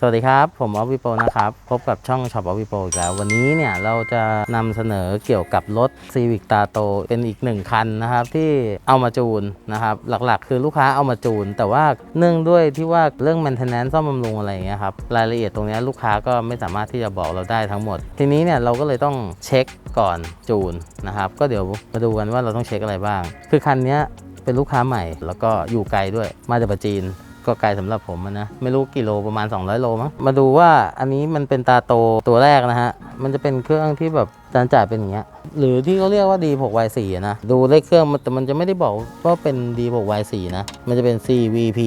สวัสดีครับ ผมออฟวิโปนะครับ พบกับช่องช็อปออฟวิโปอีกแล้ว วันนี้เนี่ยเราจะนำเสนอเกี่ยวกับรถ Civic t a t o เป็นอีกหนึ่งคันนะครับ ที่เอามาจูนนะครับ หลักๆ คือลูกค้าเอามาจูน แต่ว่าเนื่องด้วยที่ว่าเรื่อง maintenance ซ่อมบำรุงอะไรอย่างเงี้ยครับ รายละเอียดตรงนี้ลูกค้าก็ไม่สามารถที่จะบอกเราได้ทั้งหมด ทีนี้เนี่ยเราก็เลยต้องเช็คก่อนจูนนะครับก็เดี๋ยวมาดูกันว่าเราต้องเช็คอะไรบ้าง คือคันนี้เป็นลูกค้าใหม่ แล้วก็อยู่ไกลด้วยมาจากประจีน ก็ไกลสำหรับผมนะ ไม่รู้กี่โลประมาณ 200 โลมั้งมาดูว่าอันนี้มันเป็นตาโตตัวแรกนะฮะ มันจะเป็นเครื่องที่แบบจานจ่ายเป็นอย่างเงี้ยหรือที่เขาเรียกว่า D6Y4 นะ ดูเลขเครื่องมันแต่มันจะไม่ได้บอกว่าเป็น D6Y4 นะ มันจะเป็น CVP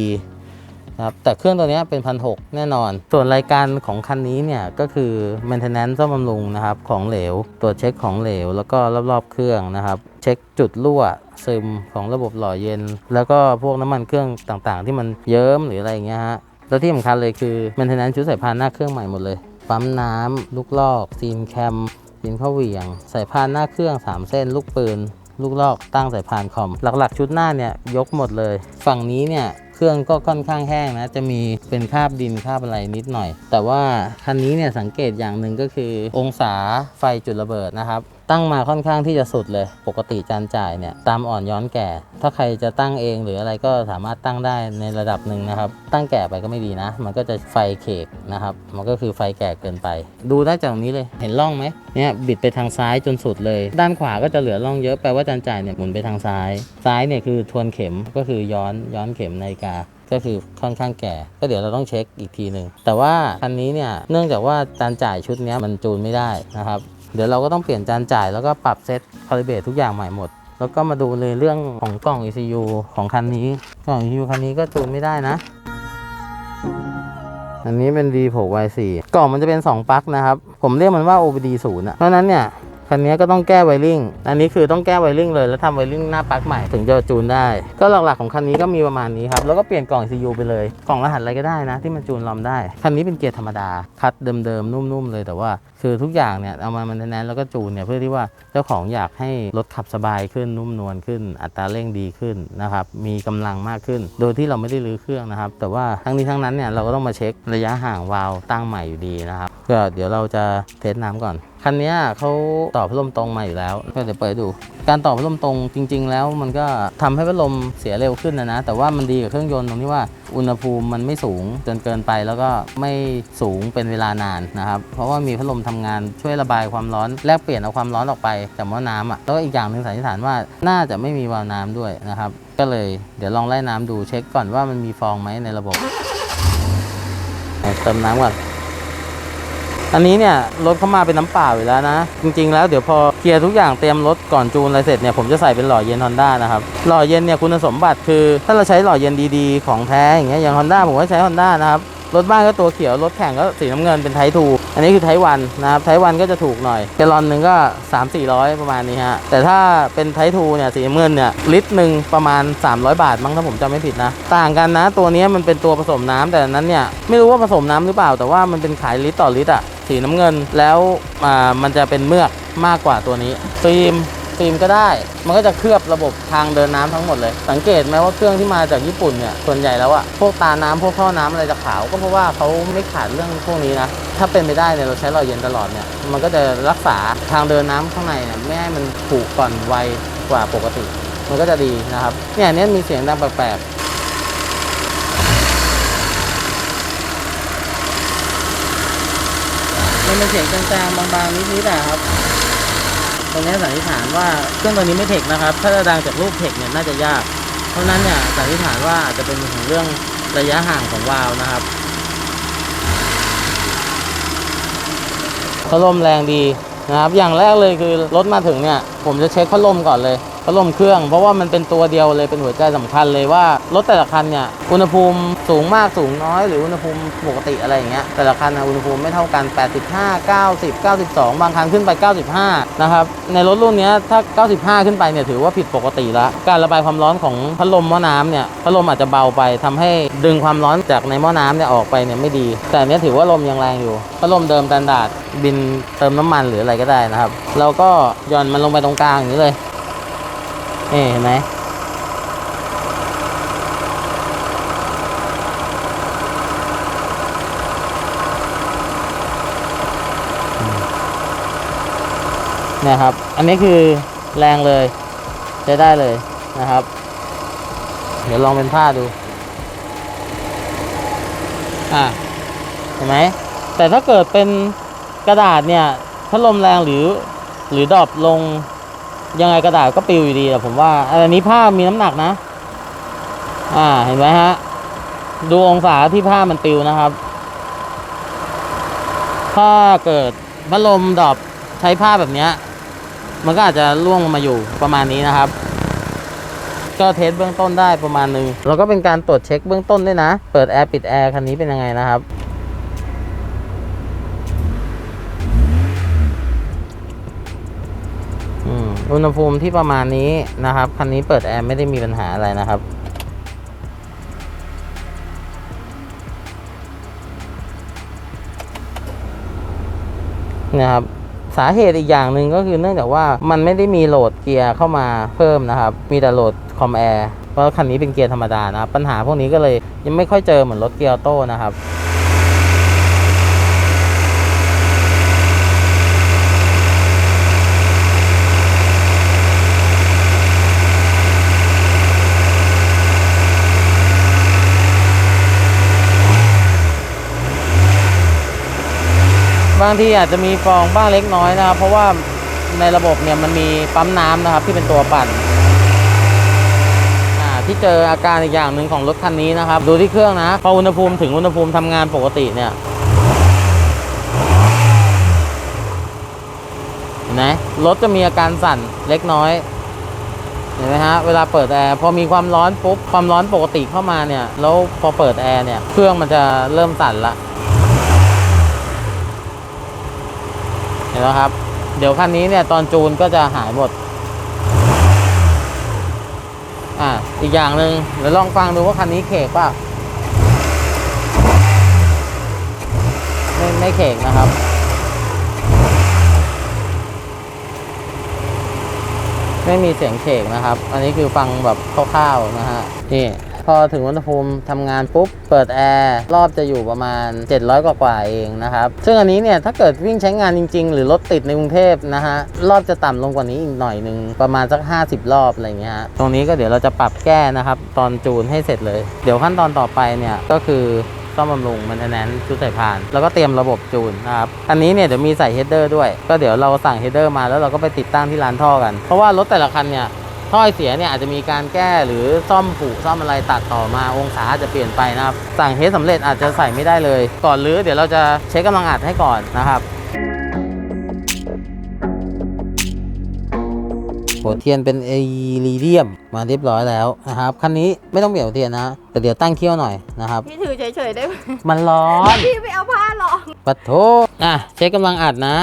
นะครับแต่เครื่องตัวนี้เป็นพันหแน่นอน ส่วนรายการของคันนี้เนี่ยก็คือ maintenance ซ่อมบำรุงนะครับของเหลว ตรวจเช็คของเหลว แล้วก็รอบๆเครื่องนะครับ เช็คจุดรั่วซึมของระบบหล่อเย็น แล้วก็พวกน้ำมันเครื่องต่างๆ ที่มันเยิ้มหรืออะไรอย่างเงี้ยฮะแล้วที่สำคัญเลยคือ maintenance ชุดสายพานหน้าเครื่องใหม่หมดเลยปั๊มน้ำลูกลอกซีนแคมซีนเข้าเหวี่ยง สายพานหน้าเครื่อง 3 เส้น ลูกปืนลูกลอกตั้งสายพานคอม หลักๆ ชุดหน้าเนี่ยยกหมดเลย ฝั่งนี้เนี่ย เครื่องก็ค่อนข้างแห้งนะ จะมีเป็นคราบดินคราบอะไรนิดหน่อย แต่ว่าคันนี้เนี่ยสังเกตอย่างหนึ่งก็คือองศาไฟจุดระเบิดนะครับ ตั้งมาค่อนข้างที่จะสุดเลย ปกติจานจ่ายเนี่ยตามอ่อนย้อนแก่ ถ้าใครจะตั้งเองหรืออะไรก็สามารถตั้งได้ในระดับหนึ่งนะครับ ตั้งแก่ไปก็ไม่ดีนะ มันก็จะไฟเขกนะครับ มันก็คือไฟแก่เกินไป ดูได้จากตรงนี้เลยเห็นร่องไหมเนี่ยบิดไปทางซ้ายจนสุดเลย ด้านขวาก็จะเหลือร่องเยอะแปลว่าจานจ่ายเนี่ยหมุนไปทางซ้าย ซ้ายเนี่ยคือทวนเข็มก็คือย้อนย้อนเข็มนาฬิกาก็คือค่อนข้างแก่ ก็เดี๋ยวเราต้องเช็คอีกทีหนึ่งแต่ว่าคันนี้เนี่ยเนื่องจากว่าจานจ่ายชุดนี้มันจูนไม่ได้นะครับ เดี๋ยวเราก็ต้องเปลี่ยนจานจ่ายแล้วก็ปรับเซตคาลิเบรตทุกอย่างใหม่หมด แล้วก็มาดูเลยเรื่องของกล่อง ECU ของคันนี้ กล่อง ECU คันนี้ก็จูนไม่ได้นะ อันนี้เป็น D6Y4 กล่องมันจะเป็น 2 ปลั๊กนะครับ ผมเรียกมันว่า OBD 0อะเพราะนั้นเนี่ยคันนี้ก็ต้องแก้ไวริ่ง อันนี้คือต้องแก้ไวริ่งเลย แล้วทำไวริ่งหน้าปลั๊กใหม่ถึงจะจูนได้ ก็หลักๆของคันนี้ก็มีประมาณนี้ครับ แล้วก็เปลี่ยนกล่อง CU ไปเลย กล่องรหัสอะไรก็ได้นะ ที่มันจูนลอมได้ คันนี้เป็นเกียร์ธรรมดา คัดเดิมๆ นุ่มๆ เลยแต่ว่า คือทุกอย่างเนี่ยเอามามันแนนแล้วก็จูนเนี่ยเพื่อที่ว่าเจ้าของอยากให้รถขับสบายขึ้นนุ่มนวลขึ้น อัตราเร่งดีขึ้นนะครับมีกำลังมากขึ้น โดยที่เราไม่ได้รื้อเครื่องนะครับ แต่ว่าทั้งนี้ทั้งนั้นเนี่ยเราก็ต้องมาเช็คระยะห่างวาล์วตั้งใหม่อยู่ดีนะครับก็เดี๋ยวเราจะเทสน้ำก่อนคันนี้เขาต่อพัดลมตรงมาอยู่แล้ว ก็เดี๋ยวเปิดดู การต่อพัดลมตรงจริง ๆ แล้วมันก็ทำให้พัดลมเสียเร็วขึ้นนะนะ แต่ว่ามันดีกับเครื่องยนต์ตรงที่ว่าอุณหภูมิมันไม่สูงจนเกินไปแล้วก็ไม่สูงเป็นเวลานานนะครับ เพราะว่ามีพัดลมทำงานช่วยระบายความร้อนแลกเปลี่ยนเอาความร้อนออกไปจากหม้อน้ำอะแล้วอีกอย่างหนึ่งสันนิษฐานว่าน่าจะไม่มีวาล์วน้ำด้วยนะครับ ก็เลยเดี๋ยวลองไล่น้ำดูเช็คก่อนว่ามันมีฟองไหมในระบบเติมน้ำก่อนอันนี้เนี่ยรถเข้ามาเป็นน้ำเปล่าอยู่แล้วนะ จริงๆแล้วเดี๋ยวพอเคลียร์ทุกอย่างเตรียมรถก่อนจูนอะไรเสร็จเนี่ยผมจะใส่เป็นหล่อเย็นฮอนด้านะครับหล่อเย็นเนี่ยคุณสมบัติคือ ถ้าเราใช้หล่อเย็นดีๆ ของแท้อย่างเงี้ยอย่างฮอนด้าผมก็ใช้ฮอนด้านะครับ รถบ้านก็ตัวเขียว รถแข่งก็สีน้ำเงินเป็นไททู อันนี้คือไทวันนะครับไทวันก็จะถูกหน่อยแกลลอนหนึ่งก็ 3 4 0 0 ประมาณนี้ฮะ แต่ถ้าเป็นไททูเนี่ยสีเงินเนี่ยลิตรหนึ่งประมาณ 300 บาทมั้งถ้าผมจำไม่ผิดนะ ต่างกันนะ ตัวนี้มันเป็นตัวผสมน้ำแต่นั้นเนี่ยไม่รู้ว่าผสมน้ำหรือเปล่า แต่ว่ามันเป็นขายลิตรต่อลิตรอะสีน้ำเงินแล้วอ่ามันจะเป็นเมือกมากกว่าตัวนี้ฟิล์ม ฟิล์มก็ได้ มันก็จะเคลือบระบบทางเดินน้ำทั้งหมดเลย สังเกตไหมว่าเครื่องที่มาจากญี่ปุ่นเนี่ย ส่วนใหญ่แล้วอะพวกตาน้ำพวกท่อน้ำอะไรจะขาว ก็เพราะว่าเขาไม่ขาดเรื่องพวกนี้นะ ถ้าเป็นไปได้เนี่ยเราใช้หล่อเย็นตลอดเนี่ย มันก็จะรักษาทางเดินน้ำข้างในเนี่ยไม่ให้มันผุก่อนไวกว่าปกติ มันก็จะดีนะครับ เนี่ยอันเนี้ยมีเสียงดังแปลกๆมันเป็นเสียงจางๆบางๆนิดๆนะครับ ตรงนี้สันนิษฐานว่าเครื่องตัวนี้ไม่เทคนะครับ ถ้าจะดังจากรูปเทคเนี่ยน่าจะยาก เพราะนั้นเนี่ยสันนิษฐานว่าอาจจะเป็นของเรื่องระยะห่างของวาล์วนะครับพัดลมแรงดีนะครับ อย่างแรกเลยคือรถมาถึงเนี่ย ผมจะเช็คพัดลมก่อนเลย พัดลมเครื่อง เพราะว่ามันเป็นตัวเดียวเลยเป็นหัวใจสำคัญเลยว่ารถแต่ละคันเนี่ยอุณหภูมิสูงมากสูงน้อย หรืออุณหภูมิปกติอะไรอย่างเงี้ยแต่ละคันอุณหภูมิไม่เท่ากัน 85 90 92 บางคันขึ้นไป 95 นะครับ ในรถรุ่นเนี้ยถ้า 95 ขึ้นไปเนี่ยถือว่าผิดปกติแล้วการระบายความร้อนของพัดลมหม้อน้ำเนี่ยพัดลมอาจจะเบาไปทำให้ดึงความร้อนจากในหม้อน้ำเนี่ยออกไปเนี่ยไม่ดี แต่เนี้ยถือว่าลมยังแรงอยู่พัดลมเดิมสแตนดาดบินเติมน้ำมันหรืออะไรก็ได้นะครับ เราก็หย่อนมันลงไปตรงกลางอย่างนี้เลย เห็นไหมนะครับ อันนี้คือแรงเลยใช้ได้เลยนะครับ เดี๋ยวลองเป็นผ้าดู อ่าเห็นไหม แต่ถ้าเกิดเป็นกระดาษเนี่ยพัดลมแรงหรือหรือดรอปลง ยังไงกระดาษก็ปลิวอยู่ดีแต่ผมว่าอันนี้ผ้ามีน้ำหนักนะ อ่าเห็นไหมฮะ ดูองศาที่ผ้ามันปลิวนะครับ ถ้าเกิดพัดลมดอปใช้ผ้าแบบเนี้ยมันก็อาจจะล่วงลงมาอยู่ประมาณนี้นะครับ ก็เทสเบื้องต้นได้ประมาณนึงแล้วก็เป็นการตรวจเช็คเบื้องต้นด้วยนะ เปิดแอร์ปิดแอร์คันนี้เป็นยังไงนะครับ อุณหภูมิที่ประมาณนี้นะครับ คันนี้เปิดแอร์ไม่ได้มีปัญหาอะไรนะครับ นะครับ สาเหตุอีกอย่างหนึ่งก็คือเนื่องจากว่ามันไม่ได้มีโหลดเกียร์เข้ามาเพิ่มนะครับ มีแต่โหลดคอมแอร์เพราะคันนี้เป็นเกียร์ธรรมดานะครับ ปัญหาพวกนี้ก็เลยยังไม่ค่อยเจอเหมือนรถเกียร์โต้นะครับ บางทีอาจจะมีฟองบ้างเล็กน้อยนะครับ เพราะว่าในระบบเนี่ยมันมีปั๊มน้ำนะครับ ที่เป็นตัวปั่นอ่าที่เจออาการอีกอย่างหนึ่งของรถคันนี้นะครับ ดูที่เครื่องนะ พออุณหภูมิถึงอุณหภูมิทำงานปกติเนี่ยเห็นไหมรถจะมีอาการสั่นเล็กน้อยเห็นไหมฮะเวลาเปิดแอร์พอมีความร้อนปุ๊บความร้อนปกติเข้ามาเนี่ย แล้วพอเปิดแอร์เนี่ยเครื่องมันจะเริ่มสั่นละ เห็นไหมครับ เดี๋ยวคันนี้เนี่ยตอนจูนก็จะหายหมด อ่า อีกอย่างหนึ่งเดี๋ยวลองฟังดูว่าคันนี้เขกป่ะไม่ไม่เขกนะครับไม่มีเสียงเขกนะครับ อันนี้คือฟังแบบคร่าวๆนะฮะ นี่ พอถึงอุณหภูมิทำงานปุ๊บ เปิดแอร์รอบจะอยู่ประมาณ 700 กว่ากว่าเองนะครับ ซึ่งอันนี้เนี่ยถ้าเกิดวิ่งใช้งานจริง ๆ หรือรถติดในกรุงเทพนะฮะรอบจะต่ำลงกว่านี้อีกหน่อยหนึ่งประมาณสัก 50 รอบอะไรเงี้ยฮะตรงนี้ก็เดี๋ยวเราจะปรับแก้นะครับ ตอนจูนให้เสร็จเลย เดี๋ยวขั้นตอนต่อไปเนี่ยก็คือซ่อมบำรุงมันแนนชุดสายพาน แล้วก็เตรียมระบบจูนนะครับ อันนี้เนี่ยเดี๋ยวมีใส่เฮดเดอร์ด้วย ก็เดี๋ยวเราสั่งเฮดเดอร์มาแล้วเราก็ไปติดตั้งที่ร้านท่อกัน เพราะว่ารถแต่ละคันเนี่ย ถ้อยเสียเนี่ยอาจจะมีการแก้หรือซ่อมผูซ่อมอะไรตัดต่อมาองศาอาจจะเปลี่ยนไปนะครับ สั่งเทสสำเร็จอาจจะใส่ไม่ได้เลย ก่อนหรือเดี๋ยวเราจะเช็คกำลังอัดให้ก่อนนะครับหัวเทียนเป็นเอลีเดียมมาเรียบร้อยแล้วนะครับคันนี้ไม่ต้องเปลี่ยนหัวเทียนนะแต่เดี๋ยวตั้งเคี่ยวหน่อยนะครับพี่ถือเฉยๆได้ไหมมันร้อนพี่ไปเอาผ้าหรองปัดโทอะเช็คกำลังอัดนะ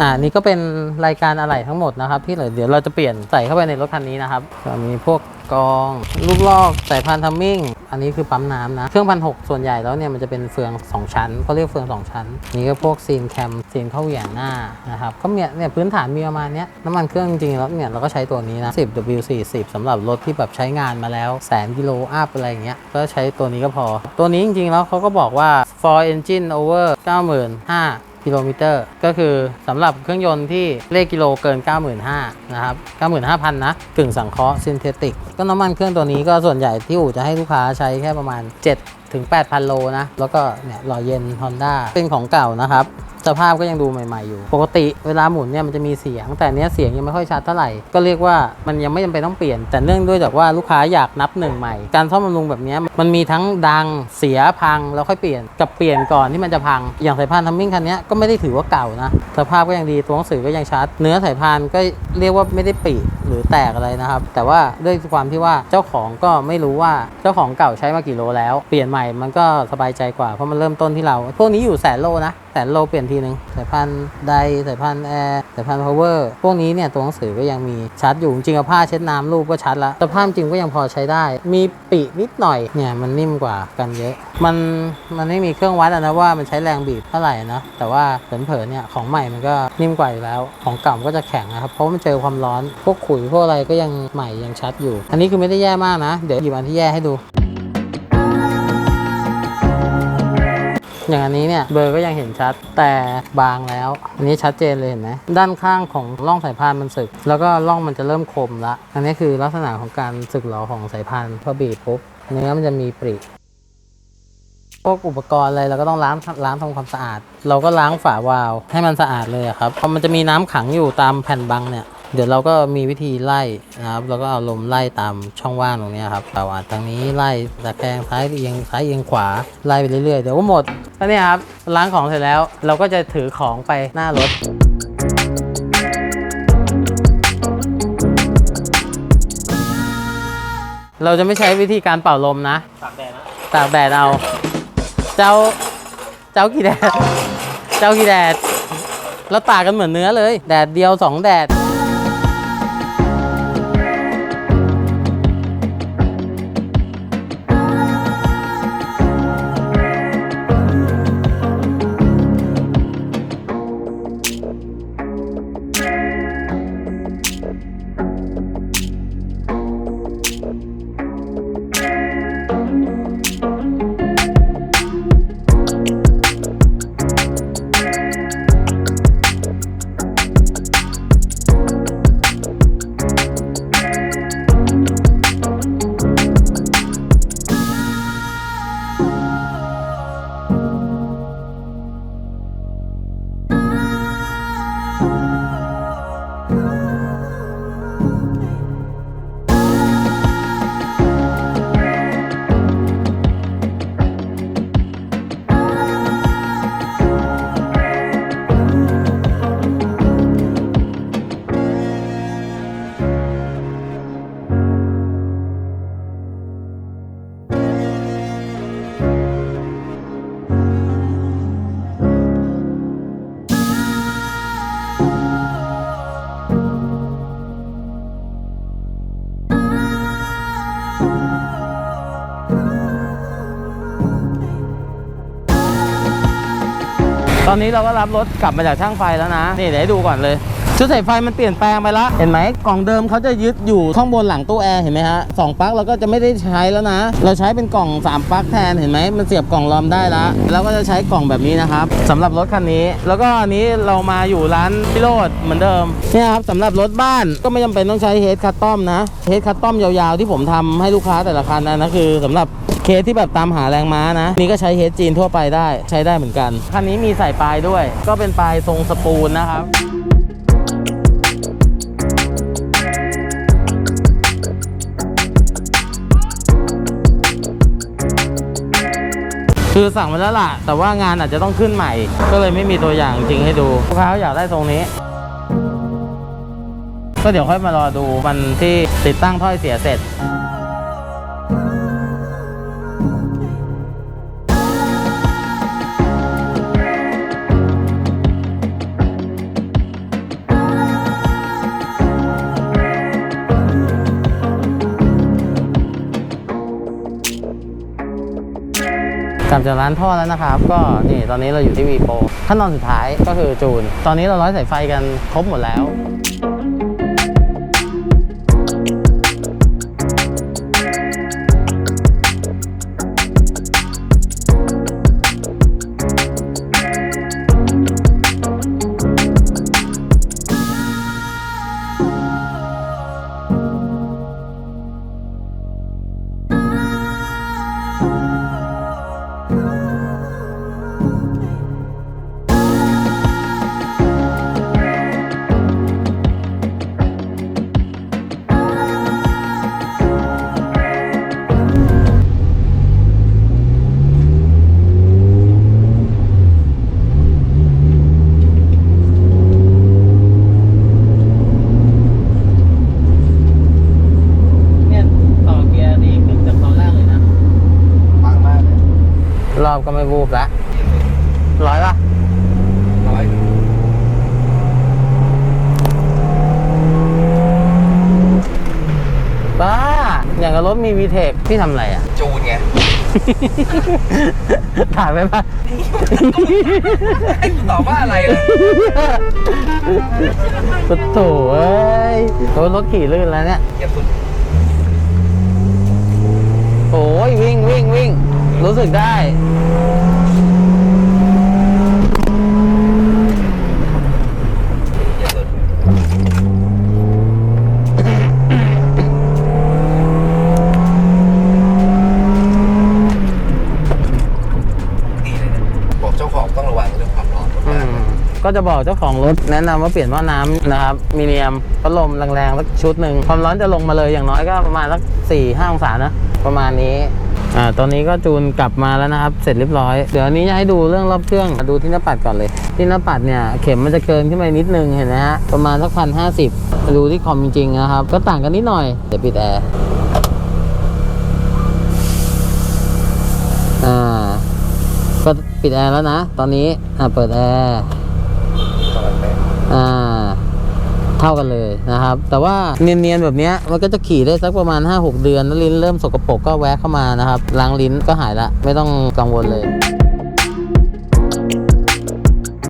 อ่านี่ก็เป็นรายการอะไหล่ทั้งหมดนะครับที่เหลือเดี๋ยวเราจะเปลี่ยนใส่เข้าไปในรถคันนี้นะครับก็มีพวกกรองลูกลอกสายพานทัมมิ่ง อันนี้คือปั๊มน้ำนะ เครื่องพันหกส่วนใหญ่แล้วเนี่ยมันจะเป็นเฟือง 2 ชั้นเขาเรียกเฟือง 2 ชั้น นี่ก็พวกซีนแคมซีนเข้าเหวี่ยงหน้านะครับก็เนี่ยเนี่ยพื้นฐานมีประมาณเนี้ยน้ำมันเครื่องจริงๆแล้วเนี่ยเราก็ใช้ตัวนี้นะ 10W40 สำหรับรถที่แบบใช้งานมาแล้วแสนกิโลอัพอะไรอย่างเงี้ยก็ใช้ตัวนี้ก็พอ ตัวนี้จริงๆแล้วเขาก็บอกว่า for engine over 95,000 กิโลเมตรก็คือสำหรับเครื่องยนต์ที่เลขกิโลเกิน 95,000นะครับ95,000 นะกึ่งสังเคราะห์ซินเทติก ก็น้ำมันเครื่องตัวนี้ก็ส่วนใหญ่ที่อู่จะให้ลูกค้าใช้แค่ประมาณ 7 ถึง 8,000 โลนะ แล้วก็เนี่ยหล่อเย็น Honda เป็นของเก่านะครับ สภาพก็ยังดูใหม่ ๆ อยู่ ปกติเวลาหมุนเนี่ยมันจะมีเสียง แต่เนี้ยเสียงยังไม่ค่อยชัดเท่าไหร่ ก็เรียกว่ามันยังไม่จำเป็นต้องเปลี่ยน แต่เนื่องด้วยจากว่าลูกค้าอยากนับหนึ่งใหม่ การซ่อมบำรุงแบบนี้มันมีทั้งดังเสียพังแล้วค่อยเปลี่ยน กับเปลี่ยนก่อนที่มันจะพัง อย่างสายพานทัมมิ่งคันนี้ก็ไม่ได้ถือว่าเก่านะ สภาพก็ยังดี ตัวหนังสือก็ยังชัด เนื้อสายพานก็เรียกว่าไม่ได้ปีหรือแตกอะไรนะครับ แต่ว่าด้วยความที่ว่าเจ้าของก็ไม่รู้ว่าเจ้าของเก่าใช้มากี่โลแล้ว เปลี่ยนใหม่มันก็สบายใจกว่า เพราะมันเริ่มต้นที่เรา พวกนี้อยู่แสนโลนะ แสนโลเปลี่ยนทีนึงสายพานไดสายพานแอร์สายพานพาวเวอร์พวกนี้เนี่ยตัวหนังสือก็ยังมีชัดอยู่จริงๆเอาผ้าเช็ดน้ำรูปก็ชัดแล้วสภาพจริงก็ยังพอใช้ได้ มีปีนิดหน่อยเนี่ยมันนิ่มกว่ากันเยอะ มันมันไม่มีเครื่องวัดนะว่ามันใช้แรงบีบเท่าไหร่นะแต่ว่าเผินๆเนี่ยของใหม่มันก็นิ่มกว่าอยู่แล้ว ของเก่ามันก็จะแข็งนะครับเพราะว่ามันเจอความร้อนพวกขุยพวกอะไรก็ยังใหม่ยังชัดอยู่ อันนี้คือไม่ได้แย่มากนะ เดี๋ยวหยิบอันที่แย่ให้ดู อย่างอันนี้เนี่ยเบอร์ก็ยังเห็นชัดแต่บางแล้ว อันนี้ชัดเจนเลยเห็นไหมด้านข้างของร่องสายพานมันสึก แล้วก็ร่องมันจะเริ่มคมละ อันนี้คือลักษณะของการสึกหรอของสายพานพอบีบปุ๊บเนื้อมันจะมีปริพวกอุปกรณ์อะไรเราก็ต้องล้างล้างทำความสะอาด เราก็ล้างฝาวาล์วให้มันสะอาดเลยครับเพราะมันจะมีน้ำขังอยู่ตามแผ่นบังเนี่ย เดี๋ยวเราก็มีวิธีไล่นะครับเราก็เอาลมไล่ตามช่องว่างตรงเนี้ยครับเป่าอัดทางนี้ไล่ตะแกรงซ้ายเอียงซ้ายเอียงขวาไล่ไปเรื่อยๆเดี๋ยวก็หมดแล้วเนี่ยครับล้างของเสร็จแล้ว เราก็จะถือของไปหน้ารถเราจะไม่ใช้วิธีการเป่าลมนะ ตากแดดนะ ตากแดดเอา เจ้า เจ้ากี่แดด เจ้ากี่แดด แล้วตากกันเหมือนเนื้อเลย แดดเดียวสองแดด ตอนนี้เราก็รับรถกลับมาจากช่างไฟแล้วนะนี่เดี๋ยวให้ดูก่อนเลย ชุดสายไฟมันเปลี่ยนแปลงไปละเห็นไหมกล่องเดิมเขาจะยึดอยู่ข้างบนหลังตู้แอร์เห็นไหมฮะสองปลั๊กเราก็จะไม่ได้ใช้แล้วนะ เราใช้เป็นกล่อง3ปลั๊กแทนเห็นไหมมันเสียบกล่องลอมได้ละแล้วก็จะใช้กล่องแบบนี้นะครับสำหรับรถคันนี้ แล้วก็อันนี้เรามาอยู่ร้านพิโรดเหมือนเดิมเนี่ยครับสำหรับรถบ้านก็ไม่จำเป็นต้องใช้เฮดคัตตอมนะเฮดคัตตอมยาวๆที่ผมทำให้ลูกค้าแต่ละคันนะนะคือสำหรับ สที่แบบตามหาแรงม้านะ นี่ก็ใช้เฮดจีนทั่วไปได้ใช้ได้เหมือนกัน คันนี้มีใส่ปลายด้วย ก็เป็นปลายทรงสปูลนะครับคือสั่งมาแล้วล่ะ แต่ว่างานอาจจะต้องขึ้นใหม่ ก็เลยไม่มีตัวอย่างจริงให้ดูลูกค้าอยากได้ทรงนี้ ก็เดี๋ยวค่อยมารอดูวันที่ติดตั้งถ้อยเสียเสร็จ กลับจากร้านท่อแล้วนะครับ ก็นี่ตอนนี้เราอยู่ที่วีโปขั้นตอนสุดท้ายก็คือจูน ตอนนี้เราร้อยสายไฟกันครบหมดแล้ว อบก็ไม่วูบละร้อยปะร้อยบ้า อย่างกับรถมีวีเทคพี่ทำอะไรอะ จูนไง ถ่ายไปปะให้กูตอบว่าอะไรเลยปะโถเอ้ยโอ้ยรถขี่ลื่นแล้วเนี่ยอย่าสุด โอ้ยวิ่งวิ่งวิ่ง รู้สึกได้อย่าสุดดีเลยนะบอกเจ้าของต้องระวังเรื่องความร้อนอืมก็จะบอกเจ้าของรถแนะนำว่าเปลี่ยนหม้อน้ำนะครับ มีเนียมพัดลมแรงๆสักชุดหนึ่งความร้อนจะลงมาเลยอย่างน้อยก็ประมาณสักสี่ห้าองศานะ ประมาณนี้ อ่าตอนนี้ก็จูนกลับมาแล้วนะครับ เสร็จเรียบร้อย เดี๋ยวนนี้จะให้ดูเรื่องรอบเครื่องดูที่หน้าปัดก่อนเลย ที่หน้าปัดเนี่ยเข็มมันจะเกินขึ้นไปนิดนึงเห็นไหมฮะประมาณสักพันห้าสิบดูที่คอมจริงๆนะครับ ก็ต่างกันนิดหน่อยเดี๋ยวปิดแอร์อ่าก็ปิดแอร์แล้วนะ ตอนนี้อ่าเปิดแอร์ กำลังเป็น อ่า เท่ากันเลยนะครับ แต่ว่าเนียนๆแบบนี้มันก็จะขี่ได้สักประมาณ 5-6 เดือนแล้วลิ้นเริ่มสกปรกก็แวะเข้ามานะครับล้างลิ้นก็หายละ ไม่ต้องกังวลเลย